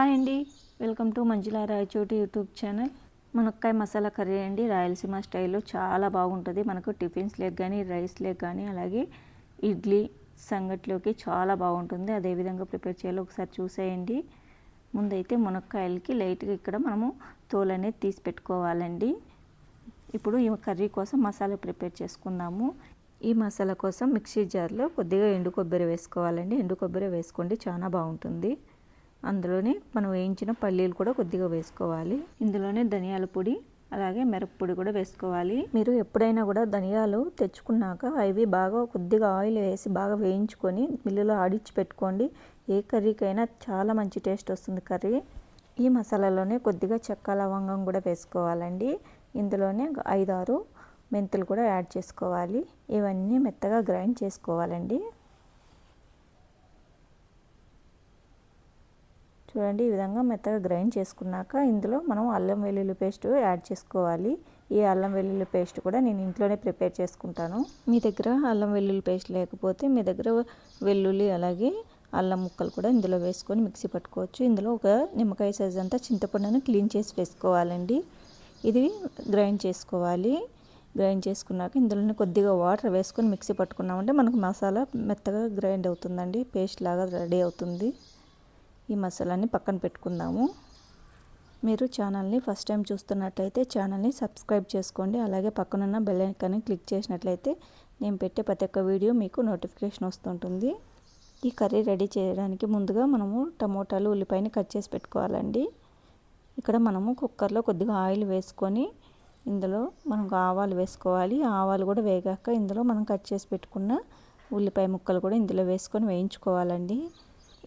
Hi అండి. Welcome to Manjula Rayachoti YouTube channel. మునక్కాయ masala curry అండి. రాయలసీమ స్టైల్లో చాలా బాగుంటుంది. మనకు టిఫిన్స్ లేక కానీ రైస్ లేక కానీ అలాగే ఇడ్లీ సంగట్లోకి చాలా బాగుంటుంది. అదేవిధంగా ప్రిపేర్ చేయాలో ఒకసారి చూసేయండి. ముందైతే మునక్కాయలకి లైట్గా ఇక్కడ మనము తోలు అనేది తీసి పెట్టుకోవాలండి. ఇప్పుడు ఈ కర్రీ కోసం మసాలా ప్రిపేర్ చేసుకుందాము. ఈ మసాలా కోసం మిక్సీ జార్లో కొద్దిగా ఎండు కొబ్బరి వేసుకోవాలండి. ఎండు కొబ్బరి వేసుకోండి. చాలా బాగుంటుంది. అందులోనే మనం వేయించిన పల్లీలు కూడా కొద్దిగా వేసుకోవాలి. ఇందులోనే ధనియాల పొడి అలాగే మిరప్పొడి కూడా వేసుకోవాలి. మీరు ఎప్పుడైనా కూడా ధనియాలు తెచ్చుకున్నాక అవి బాగా కొద్దిగా ఆయిల్ వేసి బాగా వేయించుకొని మిల్లులో ఆడిచ్చి పెట్టుకోండి. ఏ కర్రీకైనా చాలా మంచి టేస్ట్ వస్తుంది కర్రీ. ఈ మసాలాలోనే కొద్దిగా చెక్క లవంగం కూడా వేసుకోవాలండి. ఇందులోనే ఐదారు మెంతులు కూడా యాడ్ చేసుకోవాలి. ఇవన్నీ మెత్తగా గ్రైండ్ చేసుకోవాలండి. చూడండి ఈ విధంగా మెత్తగా గ్రైండ్ చేసుకున్నాక ఇందులో మనం అల్లం వెల్లుల్లి పేస్ట్ యాడ్ చేసుకోవాలి. ఈ అల్లం వెల్లుల్లి పేస్ట్ కూడా నేను ఇంట్లోనే ప్రిపేర్ చేసుకుంటాను. మీ దగ్గర అల్లం వెల్లుల్లి పేస్ట్ లేకపోతే మీ దగ్గర వెల్లుల్లి అలాగే అల్లం ముక్కలు కూడా ఇందులో వేసుకొని మిక్సీ పట్టుకోవచ్చు. ఇందులో ఒక నిమ్మకాయ సైజ్ అంతా చింతపండును క్లీన్ చేసి వేసుకోవాలండి. ఇది గ్రైండ్ చేసుకోవాలి. గ్రైండ్ చేసుకున్నాక ఇందులోనే కొద్దిగా వాటర్ వేసుకొని మిక్సీ పట్టుకున్నామంటే మనకు మసాలా మెత్తగా గ్రైండ్ అవుతుందండి పేస్ట్ లాగా రెడీ అవుతుంది. ఈ మసాలాని పక్కన పెట్టుకుందాము. మీరు ఛానల్ని ఫస్ట్ టైం చూస్తున్నట్లయితే ఛానల్ని సబ్స్క్రైబ్ చేసుకోండి. అలాగే పక్కనున్న బెల్ ఐకాన్ని క్లిక్ చేసినట్లయితే నేను పెట్టే ప్రతి ఒక్క వీడియో మీకు నోటిఫికేషన్ వస్తుంటుంది. ఈ కర్రీ రెడీ చేయడానికి ముందుగా మనము టమోటాలు ఉల్లిపాయని కట్ చేసి పెట్టుకోవాలండి. ఇక్కడ మనము కుక్కర్లో కొద్దిగా ఆయిల్ వేసుకొని ఇందులో మనం ఆవాలు వేసుకోవాలి. ఆవాలు కూడా వేగాక ఇందులో మనం కట్ చేసి పెట్టుకున్న ఉల్లిపాయ ముక్కలు కూడా ఇందులో వేసుకొని వేయించుకోవాలండి.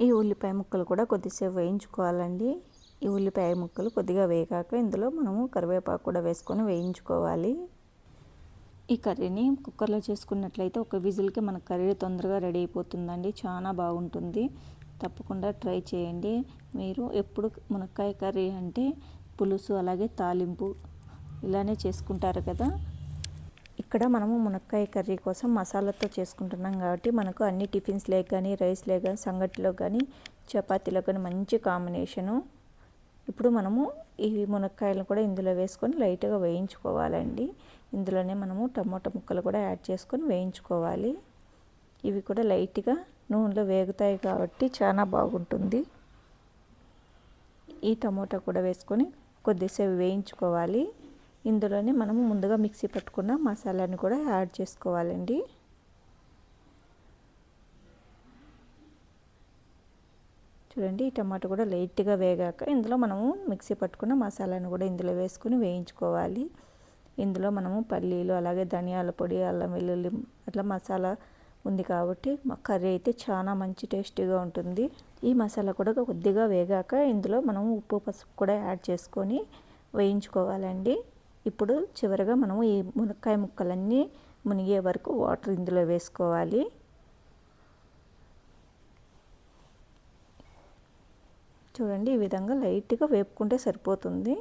ఈ ఉల్లిపాయ ముక్కలు కూడా కొద్దిసేపు వేయించుకోవాలండి. ఈ ఉల్లిపాయ ముక్కలు కొద్దిగా వేగాక ఇందులో మనము కరివేపాకు కూడా వేసుకొని వేయించుకోవాలి. ఈ కర్రీని కుక్కర్లో చేసుకున్నట్లయితే ఒక విజిల్కి మన కర్రీ తొందరగా రెడీ అయిపోతుందండి. చాలా బాగుంటుంది. తప్పకుండా ట్రై చేయండి. మీరు ఎప్పుడు మునక్కాయ కర్రీ అంటే పులుసు అలాగే తాలింపు ఇలానే చేసుకుంటారు కదా. ఇక్కడ మనము మునక్కాయ కర్రీ కోసం మసాలాతో చేసుకుంటున్నాం కాబట్టి మనకు అన్ని టిఫిన్స్ లేక కానీ రైస్ లేక కానీ సంగటిలో కానీ చపాతీలో కానీ మంచి కాంబినేషను. ఇప్పుడు మనము ఈ మునక్కాయలు కూడా ఇందులో వేసుకొని లైట్గా వేయించుకోవాలండి. ఇందులోనే మనము టమోటా ముక్కలు కూడా యాడ్ చేసుకొని వేయించుకోవాలి. ఇవి కూడా లైట్గా నూనెలో వేగుతాయి కాబట్టి చాలా బాగుంటుంది. ఈ టమోటా కూడా వేసుకొని కొద్దిసేపు వేయించుకోవాలి. ఇందులోనే మనము ముందుగా మిక్సీ పట్టుకున్న మసాలాని కూడా యాడ్ చేసుకోవాలండి. చూడండి ఈ టమాటో కూడా లైట్గా వేగాక ఇందులో మనము మిక్సీ పట్టుకున్న మసాలాను కూడా ఇందులో వేసుకుని వేయించుకోవాలి. ఇందులో మనము పల్లీలు అలాగే ధనియాల పొడి అల్లం వెల్లుల్లి అట్లా మసాలా ఉంది కాబట్టి కర్రీ అయితే చాలా మంచి టేస్టీగా ఉంటుంది. ఈ మసాలా కూడా కొద్దిగా వేగాక ఇందులో మనం ఉప్పు పసుపు కూడా యాడ్ చేసుకొని వేయించుకోవాలండి. ఇప్పుడు చివరిగా మనము ఈ మునక్కాయ ముక్కలన్నీ మునిగే వరకు వాటర్ ఇందులో వేసుకోవాలి. చూడండి ఈ విధంగా లైట్గా వేపుకుంటే సరిపోతుంది.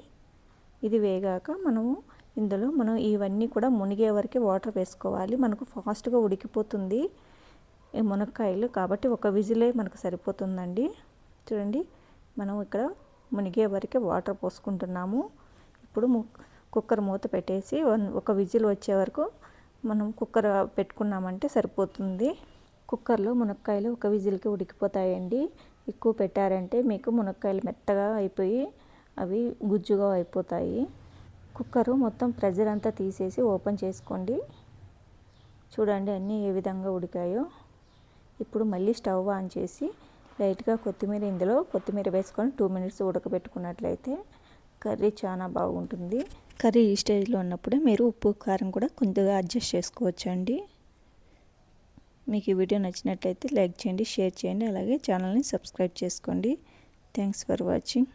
ఇది వేగాక మనము ఇందులో మనం ఇవన్నీ కూడా మునిగే వరకు వాటర్ వేసుకోవాలి. మనకు ఫాస్ట్గా ఉడికిపోతుంది ఈ మునక్కాయలు కాబట్టి ఒక విజిలే మనకు సరిపోతుందండి. చూడండి మనం ఇక్కడ మునిగే వరకు వాటర్ పోసుకుంటున్నాము. ఇప్పుడు కుక్కర్ మూత పెట్టేసి వన్ ఒక విజిల్ వచ్చే వరకు మనం కుక్కర్ పెట్టుకున్నామంటే సరిపోతుంది. కుక్కర్లో మునక్కాయలు ఒక విజిల్కి ఉడికిపోతాయండి. ఎక్కువ పెట్టారంటే మీకు మునక్కాయలు మెత్తగా అయిపోయి అవి గుజ్జుగా అయిపోతాయి. కుక్కరు మొత్తం ప్రెజర్ అంతా తీసేసి ఓపెన్ చేసుకోండి. చూడండి అన్నీ ఏ విధంగా ఉడికాయో. ఇప్పుడు మళ్ళీ స్టవ్ ఆన్ చేసి లైట్గా కొత్తిమీర ఇందులో కొత్తిమీర వేసుకొని టూ మినిట్స్ ఉడకబెట్టుకున్నట్లయితే కర్రీ చాలా బాగుంటుంది. కర్రీ ఈ స్టేజ్లో ఉన్నప్పుడే మీరు ఉప్పు కారం కూడా కొద్దిగా అడ్జస్ట్ చేసుకోవచ్చండి. మీకు ఈ వీడియో నచ్చినట్లయితే లైక్ చేయండి షేర్ చేయండి అలాగే ఛానల్ని సబ్స్క్రైబ్ చేసుకోండి. Thanks for watching